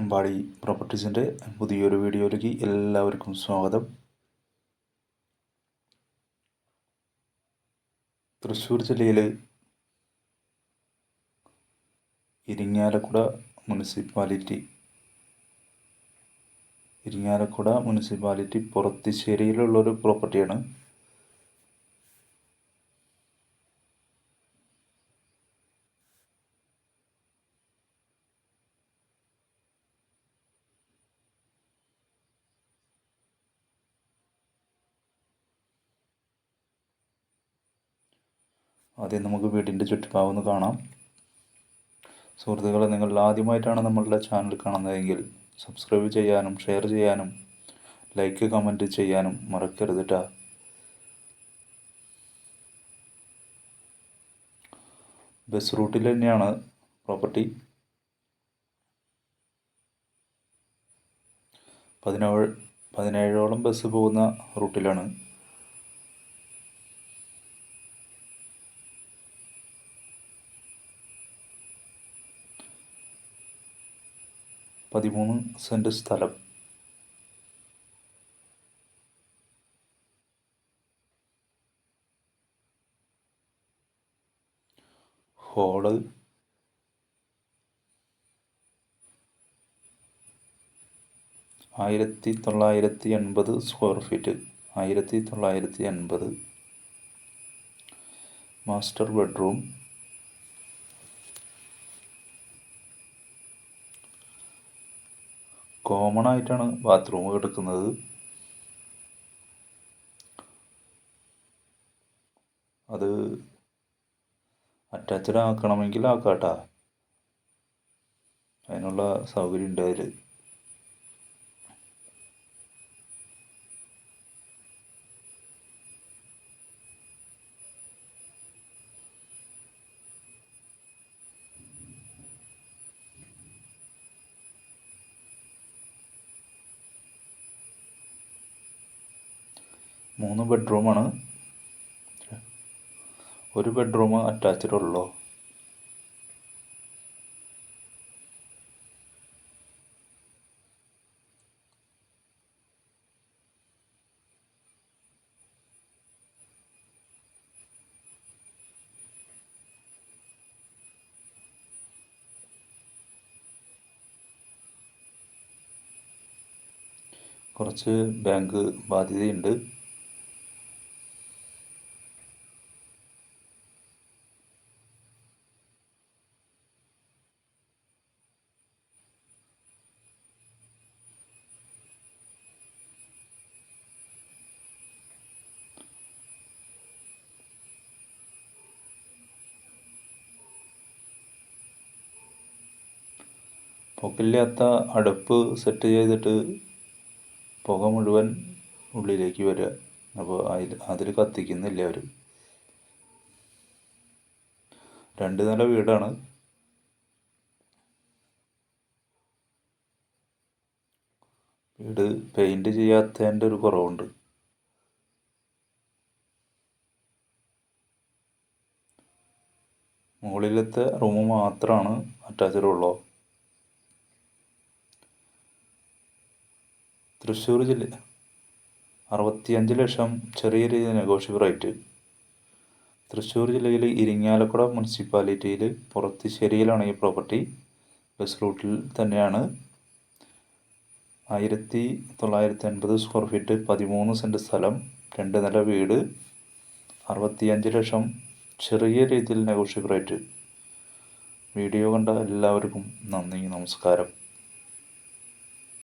അമ്പാടി പ്രോപ്പർട്ടീസിന്റെ പുതിയൊരു വീഡിയോയിലേക്ക് എല്ലാവർക്കും സ്വാഗതം. തൃശ്ശൂർ ജില്ലയിൽ ഇരിങ്ങാലക്കുട മുനിസിപ്പാലിറ്റി ഇരിങ്ങാലക്കുട മുനിസിപ്പാലിറ്റി പുറത്തിശ്ശേരിയിലുള്ളൊരു പ്രോപ്പർട്ടിയാണ്. ആദ്യം നമുക്ക് വീടിന്റെ ചുറ്റുഭാഗം കാണാം. സുഹൃത്തുക്കളെ നിങ്ങൾ ആദ്യമായിട്ടാണ് നമ്മളുടെ ചാനൽ കാണുന്നതെങ്കിൽ സബ്സ്ക്രൈബ് ചെയ്യാനും ഷെയർ ചെയ്യാനും ലൈക്ക് കമന്റ് ചെയ്യാനും മറക്കരുത് ബസ് റൂട്ടിൽ തന്നെയാണ് പ്രോപ്പർട്ടി. പതിനേഴ് പതിനേഴോളം ബസ് പോകുന്ന റൂട്ടിലാണ്. പതിമൂന്ന് സെന്റ് സ്ഥലം. ഹോൾ. ആയിരത്തി തൊള്ളായിരത്തി എൺപത് സ്ക്വയർ ഫീറ്റ്. ആയിരത്തി തൊള്ളായിരത്തി എൺപത്. Master bedroom. കോമൺ ആയിട്ടാണ് ബാത്റൂം കിടക്കുന്നത് അത് അറ്റാച്ച്ഡ് ആക്കണമെങ്കിൽ ആക്കാട്ടാ. അതിനുള്ള സൗകര്യം ഉണ്ട് മൂന്ന് ബെഡ്റൂമാണ് ഒരു ബെഡ്റൂം അറ്റാച്ച്ഡ് ഉള്ളോ? കുറച്ച് ബാങ്ക് ബാധ്യതയുണ്ട്. പുകയില്ലാത്ത അടുപ്പ് സെറ്റ് ചെയ്തിട്ട് പുക മുഴുവൻ ഉള്ളിലേക്ക് വരിക. അപ്പോൾ അതിൽ അതിൽ കത്തിക്കുന്നില്ല അവർ രണ്ട് നില വീടാണ്. വീട് പെയിന്റ് ചെയ്യാത്തതിന്റെ ഒരു കുറവുണ്ട്. മുകളിലത്തെ റൂം മാത്രമാണ് അറ്റാച്ച്ഡ് ഉള്ളൂ തൃശ്ശൂർ ജില്ല. അറുപത്തിയഞ്ച് ലക്ഷം ചെറിയ രീതിയിൽ നെഗോഷ്യബിൾ റേറ്റ് തൃശ്ശൂർ ജില്ലയിലെ ഇരിങ്ങാലക്കുട മുനിസിപ്പാലിറ്റിയിൽ പുറത്തിശ്ശേരിയിലാണ് ഈ പ്രോപ്പർട്ടി ബസ് റൂട്ടിൽ തന്നെയാണ്. ആയിരത്തി തൊള്ളായിരത്തി അൻപത് സ്ക്വയർ ഫീറ്റ് പതിമൂന്ന് സെന്റ് സ്ഥലം രണ്ട് നില വീട് അറുപത്തിയഞ്ച് ലക്ഷം ചെറിയ രീതിയിൽ നെഗോഷ്യബിൾ റേറ്റ് വീഡിയോ കണ്ട എല്ലാവർക്കും നന്ദി നമസ്കാരം.